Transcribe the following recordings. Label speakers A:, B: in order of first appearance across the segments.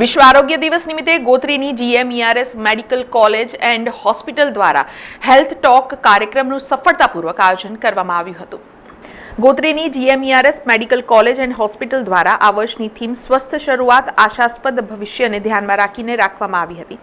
A: વિશ્વ આરોગ્ય દિવસ નિમિત્તે ગોત્રીની G M E R S medical college and hospital દ્વારા હેલ્થ ટોક કાર્યક્રમનું સફળતાપૂર્વક આયોજન કરવામાં આવ્યું હતું. ગોત્રીની G M E R S medical college and hospital દ્વારા આ વર્ષની થીમ સ્વસ્થ શરૂઆત, આશાસ્પદ ભવિષ્યને ધ્યાનમાં રાખીને રાખવામાં આવી હતી.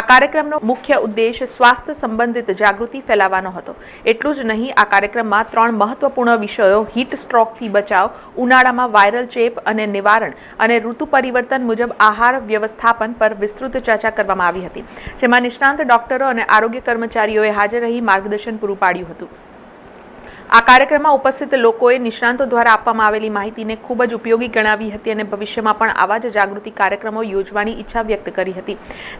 A: આ કાર્યક્રમનો મુખ્ય ઉદ્દેશ સ્વાસ્થ્ય સંબંધિત જાગૃતિ ફેલાવવાનો હતો. એટલું જ નહીં, આ કાર્યક્રમમાં ત્રણ મહત્વપૂર્ણ વિષયો, હીટ સ્ટ્રોકથી બચાવ, ઉનાળામાં વાયરલ ચેપ અને નિવારણ અને ઋતુ પરિવર્તન મુજબ આહાર વ્યવસ્થાપન પર વિસ્તૃત ચર્ચા કરવામાં આવી હતી. જેમાં નિષ્ણાંત ડોક્ટરો અને આરોગ્ય કર્મચારીઓએ હાજર રહી માર્ગદર્શન પૂરું પાડ્યું હતું. આ કાર્યક્રમમાં ઉપસ્થિત લોકોએ નિષ્ણાંતો દ્વારા આપવામાં આવેલી માહિતીને ખૂબ જ ઉપયોગી ગણાવી હતી અને ભવિષ્યમાં પણ આવા જ જાગૃતિ કાર્યક્રમો યોજવાની ઈચ્છા વ્યક્ત કરી હતી.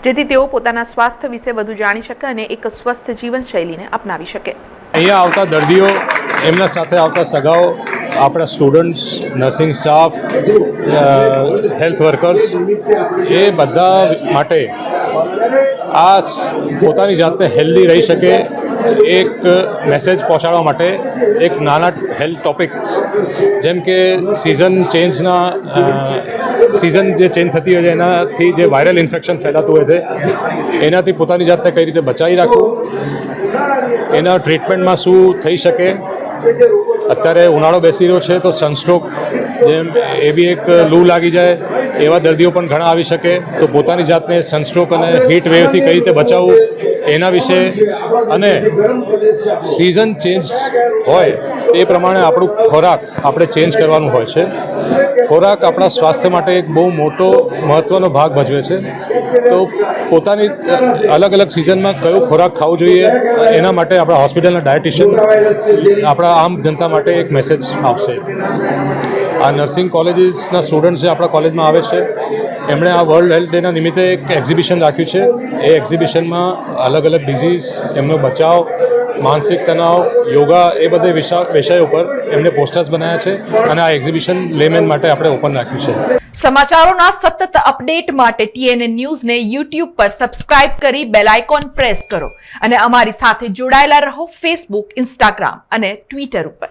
A: જેથી તેઓ પોતાના સ્વાસ્થ્ય વિશે વધુ જાણી શકે અને એક સ્વસ્થ જીવનશૈલીને અપનાવી શકે.
B: અહીંયા આવતા દર્દીઓ, એમના સાથે આવતા સગાઓ, આપણા students, nursing staff health workers, એ બધા માટે આ પોતાની જાતને હેલ્ધી રહી શકે એક મેસેજ પહોંચાડવા માટે એક નાના હેલ્થ ટોપિક્સ જેમ કે સિઝન ચેન્જના સિઝન જે ચેન્જ થતી હોય છે, એનાથી જે વાયરલ ઇન્ફેક્શન ફેલાતું હોય છે, એનાથી પોતાની જાતને કઈ રીતે બચાવી રાખવું, એના ટ્રીટમેન્ટમાં શું થઈ શકે, અત્યારે ઉનાળો બેસી રહ્યો છે, તો સનસ્ટ્રોક જેમ એ બી એક લૂ લાગી જાય, એવા દર્દીઓ પણ ઘણા આવી શકે, તો પોતાની જાતને સનસ્ટ્રોક અને હીટ વેવથી કઈ રીતે બચાવવું એના વિશે અને સિઝન ચેન્જ હોય. તે પ્રમાણે આપણું ખોરાક આપણે ચેન્જ કરવાનું હોય છે. ખોરાક આપણા સ્વાસ્થ્ય માટે એક બહુ મોટો મહત્ત્વનો ભાગ ભજવે છે. તો પોતાની અલગ અલગ સિઝનમાં કયો ખોરાક ખાવો જોઈએ, એના માટે આપણા હોસ્પિટલના ડાયટિશિયન આપણા આમ જનતા માટે એક મેસેજ આપશે. આ નર્સિંગ કોલેજીસના સ્ટુડન્ટ જે આપણા કોલેજમાં આવે છે, એમણે આ વર્લ્ડ હેલ્થ ડેના નિમિત્તે એક એક્ઝિબિશન રાખ્યું છે. એ એક્ઝિબિશનમાં અલગ અલગ ડિઝીઝ એમનો બચાવ માનસિક તણાવ, યોગા એ બધે વિષય વિષય ઉપર એમને પોસ્ટર્સ બનાવ્યા છે અને આ એક્ઝિબિશન લેમેન માટે આપણે ઓપન રાખ્યું છે.
A: સમાચારોના સતત અપડેટ માટે ટીએનએ ન્યૂઝને યુટ્યુબ પર સબસ્ક્રાઇબ કરી બેલ આઇકોન પ્રેસ કરો અને અમારી સાથે જોડાયેલા રહો ફેસબુક ઇન્સ્ટાગ્રામ અને ટ્વિટર ઉપર.